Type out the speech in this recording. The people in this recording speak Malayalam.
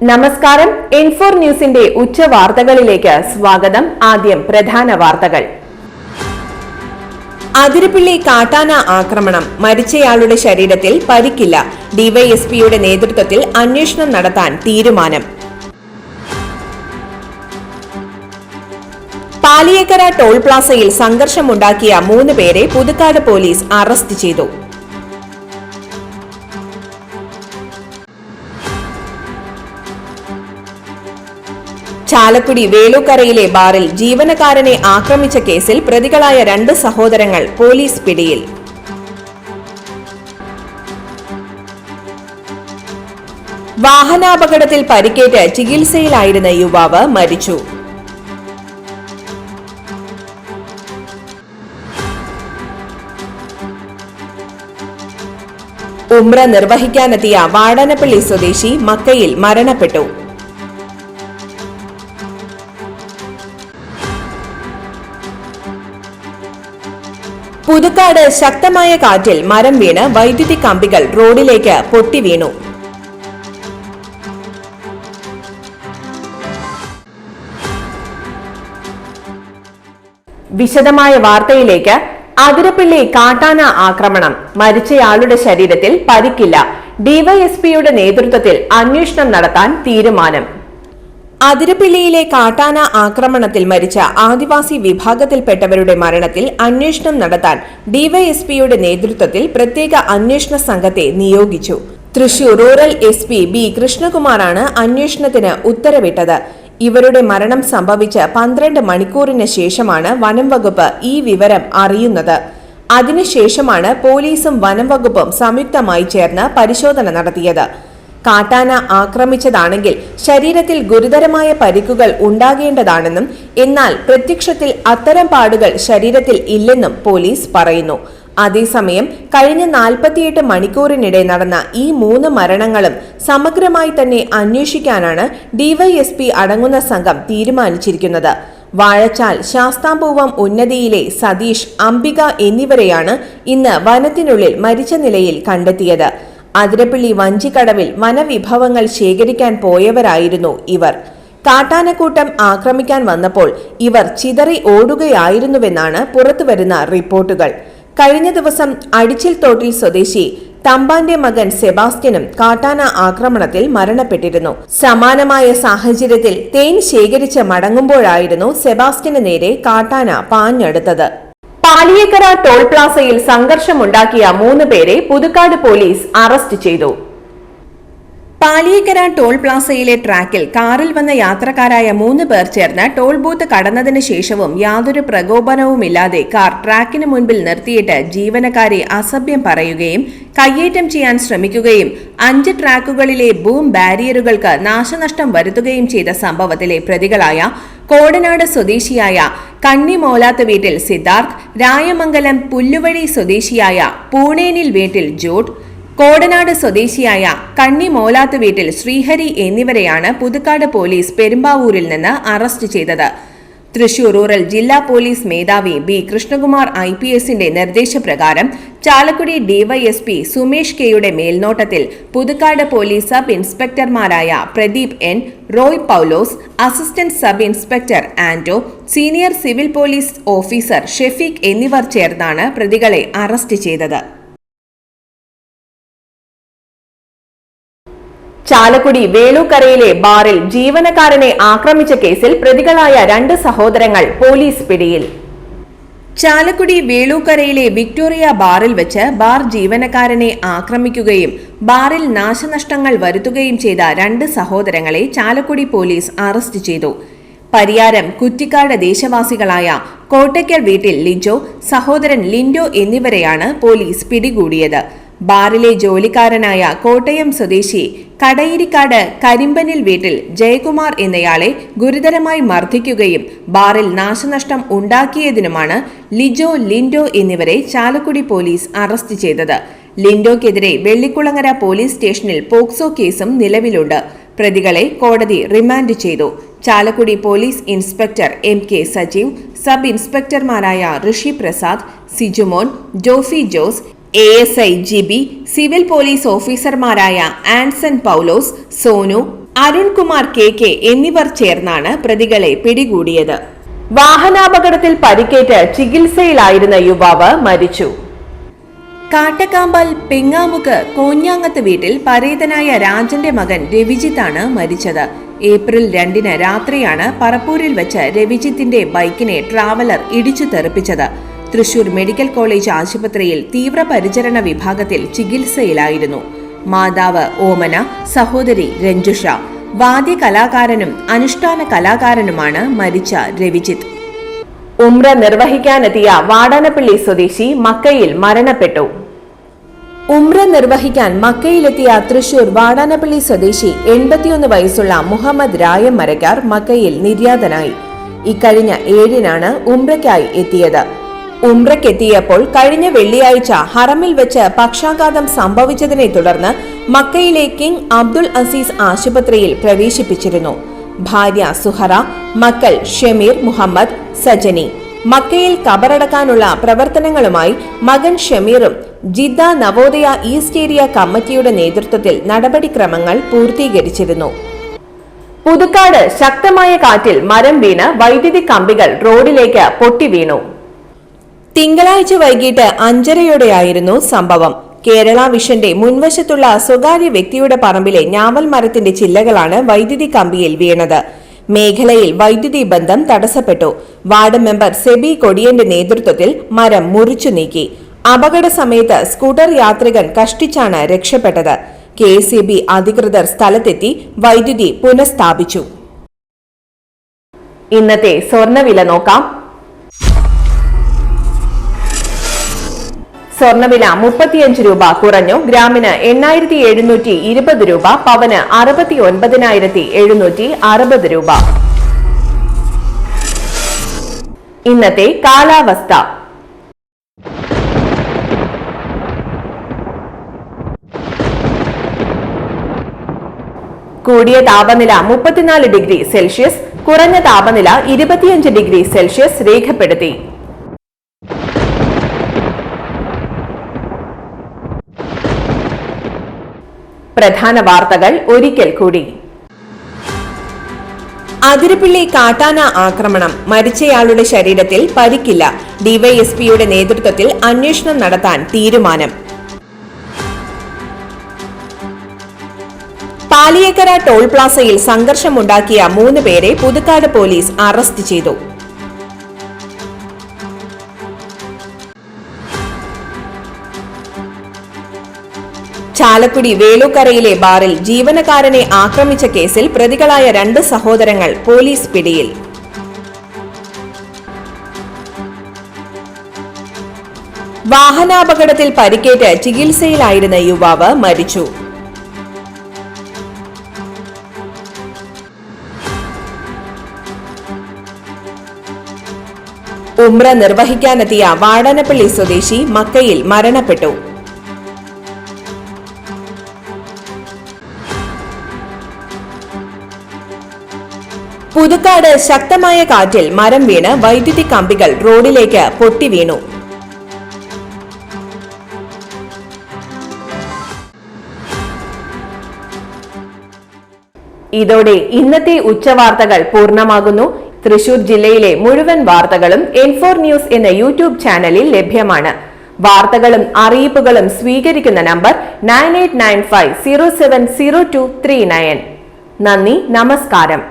നമസ്കാരം. ഇൻഫോർ ന്യൂസിന്റെ ഉച്ചവാർത്തകളിലേക്ക് സ്വാഗതം. ആദ്യം പ്രധാന വാർത്തകൾ. അതിരപ്പിള്ളി കാട്ടാന ആക്രമണം. മരിച്ചയാളുടെ ശരീരത്തിൽ പരിക്കില്ല. ഡിവൈഎസ്പിയുടെ നേതൃത്വത്തിൽ അന്വേഷണം നടത്താൻ തീരുമാനം. പാലിയേക്കര ടോൾ പ്ലാസയിൽ സംഘർഷമുണ്ടാക്കിയ മൂന്ന് പേരെ പുതുക്കാട് പോലീസ് അറസ്റ്റ് ചെയ്തു. ചാലക്കുടി വേലൂക്കരയിലെ ബാറിൽ ജീവനക്കാരനെ ആക്രമിച്ച കേസിൽ പ്രതികളായ രണ്ട് സഹോദരങ്ങൾ പോലീസ് പിടിയിൽ. വാഹനാപകടത്തിൽ പരിക്കേറ്റ് ചികിത്സയിലായിരുന്ന യുവാവ് മരിച്ചു. ഉമ്ര നിർവഹിക്കാനെത്തിയ വാടനപ്പള്ളി സ്വദേശി മക്കയിൽ മരണപ്പെട്ടു. പുതുക്കാട് ശക്തമായ കാറ്റിൽ മരം വീണ് വൈദ്യുതി കമ്പികൾ റോഡിലേക്ക് പൊട്ടി വീണു. വിശദമായ വാർത്തയിലേക്ക് അതിരപ്പിള്ളി കാട്ടാന ആക്രമണം. മരിച്ചയാളുടെ ശരീരത്തിൽ പരിക്കില്ല. ഡിവൈഎസ്പിയുടെ നേതൃത്വത്തിൽ അന്വേഷണം നടത്താൻ തീരുമാനം. അതിരപ്പിള്ളിയിലെ കാട്ടാന ആക്രമണത്തിൽ മരിച്ച ആദിവാസി വിഭാഗത്തിൽപ്പെട്ടവരുടെ മരണത്തിൽ അന്വേഷണം നടത്താൻ ഡിവൈഎസ്പിയുടെ നേതൃത്വത്തിൽ പ്രത്യേക അന്വേഷണ സംഘത്തെ നിയോഗിച്ചു. Thrissur rural S P B കൃഷ്ണകുമാറാണ് അന്വേഷണത്തിന് ഉത്തരവിട്ടത്. ഇവരുടെ മരണം സംഭവിച്ച് പന്ത്രണ്ട് മണിക്കൂറിന് ശേഷമാണ് വനം വകുപ്പ് ഈ വിവരം അറിയുന്നത്. അതിനുശേഷമാണ് പോലീസും വനം വകുപ്പും സംയുക്തമായി ചേർന്ന് പരിശോധന നടത്തിയത്. കാട്ടാന ആക്രമിച്ചതാണെങ്കിൽ ശരീരത്തിൽ ഗുരുതരമായ പരിക്കുകൾ ഉണ്ടാകേണ്ടതാണെന്നും എന്നാൽ പ്രത്യക്ഷത്തിൽ അത്തരം പാടുകൾ ശരീരത്തിൽ ഇല്ലെന്നും പോലീസ് പറയുന്നു. അതേസമയം കഴിഞ്ഞ നാൽപ്പത്തിയെട്ട് മണിക്കൂറിനിടെ നടന്ന ഈ മൂന്ന് മരണങ്ങളും സമഗ്രമായി തന്നെ അന്വേഷിക്കാനാണ് ഡിവൈഎസ്പി അടങ്ങുന്ന സംഘം തീരുമാനിച്ചിരിക്കുന്നത്. വാഴച്ചാൽ ശാസ്താംപൂവം ഉന്നതിയിലെ സതീഷ് അംബിക എന്നിവരെയാണ് ഇന്ന് വനത്തിനുള്ളിൽ മരിച്ച നിലയിൽ കണ്ടെത്തിയത്. അതിരപ്പള്ളി വഞ്ചിക്കടവിൽ വനവിഭവങ്ങൾ ശേഖരിക്കാൻ പോയവരായിരുന്നു ഇവർ. കാട്ടാനക്കൂട്ടം ആക്രമിക്കാൻ വന്നപ്പോൾ ഇവർ ചിതറി ഓടുകയായിരുന്നുവെന്നാണ് പുറത്തുവരുന്ന റിപ്പോർട്ടുകൾ. കഴിഞ്ഞ ദിവസം അടിച്ചിൽ തോട്ടിൽ സ്വദേശി തമ്പാന്റെ മകൻ സെബാസ്റ്റ്യനും കാട്ടാന ആക്രമണത്തിൽ മരണപ്പെട്ടിരുന്നു. സമാനമായ സാഹചര്യത്തിൽ തേൻ ശേഖരിച്ച് മടങ്ങുമ്പോഴായിരുന്നു സെബാസ്റ്റ്യന് നേരെ കാട്ടാന പാഞ്ഞെടുത്തത്. പാലിയേക്കര ടോൾ പ്ലാസയിൽ സംഘർഷമുണ്ടാക്കിയ മൂന്ന് പേരെ പുതുക്കാട് പോലീസ് അറസ്റ്റ് ചെയ്തു. പാലിയേക്കര ടോൾ പ്ലാസയിലെ ട്രാക്കിൽ കാറിൽ വന്ന യാത്രക്കാരായ മൂന്ന് പേർ ചേർന്ന് ടോൾ ബൂത്ത് കടന്നതിന് ശേഷവും യാതൊരു പ്രകോപനവുമില്ലാതെ കാർ ട്രാക്കിന് മുൻപിൽ നിർത്തിയിട്ട് ജീവനക്കാരെ അസഭ്യം പറയുകയും കയ്യേറ്റം ചെയ്യാൻ ശ്രമിക്കുകയും അഞ്ച് ട്രാക്കുകളിലെ ബൂം ബാരിയറുകൾക്ക് നാശനഷ്ടം വരുത്തുകയും ചെയ്ത സംഭവത്തിലെ പ്രതികളായ കോടനാട് സ്വദേശിയായ കണ്ണിമോലാത്ത വീട്ടിൽ സിദ്ധാർത്ഥ് രായമംഗലം പുല്ലുവഴി സ്വദേശിയായ പൂണേനിൽ വീട്ടിൽ ജോട്ട് കോടനാട് സ്വദേശിയായ കണ്ണി മോലാത്ത് വീട്ടിൽ ശ്രീഹരി എന്നിവരെയാണ് പുതുക്കാട് പോലീസ് പെരുമ്പാവൂരിൽ നിന്ന് അറസ്റ്റ് ചെയ്തത്. തൃശൂർ റൂറൽ ജില്ലാ പോലീസ് മേധാവി ബി കൃഷ്ണകുമാർ ഐ പി എസിന്റെ നിർദ്ദേശപ്രകാരം ചാലക്കുടി ഡിവൈഎസ്പി സുമേഷ് കെയുടെ മേൽനോട്ടത്തിൽ Puthukkad police sub ഇൻസ്പെക്ടർമാരായ Pradeep N Roy Paulose assistant sub inspector Anto senior civil police officer Shefeeq എന്നിവർ ചേർന്നാണ് പ്രതികളെ അറസ്റ്റ് ചെയ്തത്. ചാലക്കുടി വേളൂക്കരയിലെ ബാറിൽ ജീവനക്കാരനെ ആക്രമിച്ച കേസിൽ പ്രതികളായ രണ്ട് സഹോദരങ്ങൾ പോലീസ് പിടിയിൽ. ചാലക്കുടി വേളൂക്കരയിലെ വിക്ടോറിയ ബാറിൽ വെച്ച് ബാർ ജീവനക്കാരനെ ആക്രമിക്കുകയും ബാറിൽ നാശനഷ്ടങ്ങൾ വരുത്തുകയും ചെയ്ത രണ്ട് സഹോദരങ്ങളെ ചാലക്കുടി പോലീസ് അറസ്റ്റ് ചെയ്തു. പരിയാരം കുറ്റിക്കാട് ദേശവാസികളായ കോട്ടയ്ക്കൽ വീട്ടിൽ ലിജോ സഹോദരൻ ലിൻഡോ എന്നിവരെയാണ് പോലീസ് പിടികൂടിയത്. ബാറിലെ ജോലിക്കാരനായ കോട്ടയം സ്വദേശി കടയിരിക്കാട് കരിമ്പനിൽ വീട്ടിൽ ജയകുമാർ എന്നയാളെ ഗുരുതരമായി മർദ്ദിക്കുകയും ബാറിൽ നാശനഷ്ടം ഉണ്ടാക്കിയതിനുമാണ് ലിജോ ലിൻഡോ എന്നിവരെ ചാലക്കുടി പോലീസ് അറസ്റ്റ് ചെയ്തത്. ലിൻഡോക്കെതിരെ വെള്ളിക്കുളങ്ങര പോലീസ് സ്റ്റേഷനിൽ പോക്സോ കേസും നിലവിലുണ്ട്. പ്രതികളെ കോടതി റിമാൻഡ് ചെയ്തു. Chalakudy police inspector M K Sajeev sub ഇൻസ്പെക്ടർമാരായ Rishi Prasad Sijumon Jofi Jose A S I Jibi civil police ഓഫീസർമാരായ ആൻസൺ പൗലോസ് സോനു അരുൺകുമാർ കെ കെ എന്നിവർ ചേർന്നാണ് പ്രതികളെ പിടികൂടിയത്. വാഹനാപകടത്തിൽ പരിക്കേറ്റ് ചികിത്സയിലായിരുന്ന യുവാവ് മരിച്ചു. കാട്ടക്കാമ്പൽ പെങ്ങാമുക്ക് കോഞ്ഞാങ്ങത്ത് വീട്ടിൽ പരേതനായ രാജന്റെ മകൻ രവിജിത്താണ് മരിച്ചത്. ഏപ്രിൽ രണ്ടിന് രാത്രിയാണ് പറപ്പൂരിൽ വെച്ച് രവിജിത്തിന്റെ ബൈക്കിനെ ട്രാവലർ ഇടിച്ചു തെറിപ്പിച്ചത്. തൃശൂർ മെഡിക്കൽ കോളേജ് ആശുപത്രിയിൽ തീവ്രപരിചരണ വിഭാഗത്തിൽ ചികിത്സയിലായിരുന്നു. മാതാവ് ഓമന സഹോദരി രഞ്ജുഷ വാദ്യ കലാകാരനും അനുഷ്ഠാന കലാകാരനുമാണ് മരിച്ച രവിജിത്ത്. ഉമ്ര നിർവഹിക്കാനെത്തിയ വാടാനപ്പള്ളി സ്വദേശി മക്കയിൽ മരണപ്പെട്ടു. ഉമ്ര നിർവഹിക്കാൻ മക്കയിലെത്തിയ തൃശൂർ വാടാനപ്പള്ളി സ്വദേശി എൺപത്തിയൊന്ന് വയസ്സുള്ള മുഹമ്മദ് രായം മരക്കാർ മക്കയിൽ നിര്യാതനായി. ഇക്കഴിഞ്ഞ ഏഴിനാണ് ഉംറയ്ക്കായി എത്തിയത്. ഉംറയ്ക്കെത്തിയപ്പോൾ കഴിഞ്ഞ വെള്ളിയാഴ്ച ഹറമിൽ വെച്ച് പക്ഷാഘാതം സംഭവിച്ചതിനെ തുടർന്ന് മക്കയിലെ കിങ് അബ്ദുൾ അസീസ് ആശുപത്രിയിൽ പ്രവേശിപ്പിച്ചിരുന്നു. ഭാര്യ സുഹറ മക്കൾ ഷമീർ മുഹമ്മദ് സജനി. മക്കയിൽ കബറടക്കാനുള്ള പ്രവർത്തനങ്ങളുമായി മകൻ ഷമീറും ജിദ്ദ നവോദയ ഈസ്റ്റ് ഏരിയ കമ്മിറ്റിയുടെ നേതൃത്വത്തിൽ നടപടിക്രമങ്ങൾ പൂർത്തീകരിച്ചിരുന്നു. പുതുക്കാട് ശക്തമായ കാറ്റിൽ മരം വീണ് വൈദ്യുതി കമ്പികൾ റോഡിലേക്ക് പൊട്ടിവീണു തിങ്കളാഴ്ച വൈകിട്ട് അഞ്ചരയോടെയായിരുന്നു സംഭവം. കേരള വിഷന്റെ മുൻവശത്തുള്ള സ്വകാര്യ വ്യക്തിയുടെ പറമ്പിലെ ഞാവൽ മരത്തിന്റെ ചില്ലകളാണ് വൈദ്യുതി കമ്പിയിൽ വീണത്. മേഖലയിൽ വൈദ്യുതി ബന്ധം തടസ്സപ്പെട്ടു. വാർഡ് മെമ്പർ സെബി കൊടിയന്റെ നേതൃത്വത്തിൽ മരം മുറിച്ചു നീക്കി. അപകട സമയത്ത് സ്കൂട്ടർ യാത്രികൻ കഷ്ടിച്ചാണ് രക്ഷപ്പെട്ടത്. കെ അധികൃതർ സ്ഥലത്തെത്തി വൈദ്യുതി പുനഃസ്ഥാപിച്ചു. ഇന്നത്തെ സ്വർണവില നോക്കാം. സ്വർണവില മുപ്പത്തിയഞ്ച് രൂപ കുറഞ്ഞു. ഗ്രാമിന് എണ്ണായിരത്തി എഴുന്നൂറ്റി ഇരുപത് രൂപ പവന് അറുപത്തി ഒൻപതിനായിരത്തി എഴുന്നൂറ്റി അറുപത് രൂപ. ഇന്നത്തെ കാലാവസ്ഥ. കൂടിയ താപനില മുപ്പത്തിനാല് ഡിഗ്രി സെൽഷ്യസ് കുറഞ്ഞ താപനില ഇരുപത്തിയഞ്ച് ഡിഗ്രി സെൽഷ്യസ് രേഖപ്പെടുത്തി. പ്രധാന വാർത്തകൾ ഒരിക്കൽ കൂടി. അതിരപ്പിള്ളി കാട്ടാന ആക്രമണം മരിച്ചയാളുടെ ശരീരത്തിൽ പരിക്കില്ല. ഡിവൈഎസ്പിയുടെ നേതൃത്വത്തിൽ അന്വേഷണം നടത്താൻ തീരുമാനം. പാലിയേക്കര ടോൾ പ്ലാസയിൽ സംഘർഷമുണ്ടാക്കിയ മൂന്ന് പേരെ പുതുക്കാട് പോലീസ് അറസ്റ്റ് ചെയ്തു. ചാലക്കുടി വേലൂക്കരയിലെ ബാറിൽ ജീവനക്കാരനെ ആക്രമിച്ച കേസിൽ പ്രതികളായ രണ്ട് സഹോദരങ്ങൾ പോലീസ് പിടിയിൽ. വാഹനാപകടത്തിൽ പരിക്കേറ്റ് ചികിത്സയിലായിരുന്ന യുവാവ് മരിച്ചു. ഉമ്ര നിർവഹിക്കാനെത്തിയ വാടനപ്പള്ളി സ്വദേശി മക്കയിൽ മരണപ്പെട്ടു. പുതുക്കാട് ശക്തമായ കാറ്റിൽ മരം വീണ് വൈദ്യുതി കമ്പികൾ റോഡിലേക്ക് പൊട്ടി വീണു. ഇതോടെ ഇന്നത്തെ ഉച്ചവാർത്തകൾ പൂർണമാകുന്നു. തൃശൂർ ജില്ലയിലെ മുഴുവൻ വാർത്തകളും എൻഫോർ ന്യൂസ് എന്ന യൂട്യൂബ് ചാനലിൽ ലഭ്യമാണ്. വാർത്തകളും അറിയിപ്പുകളും സ്വീകരിക്കുന്ന number nine eight nine five zero seven zero two three nine നന്ദി നമസ്കാരം.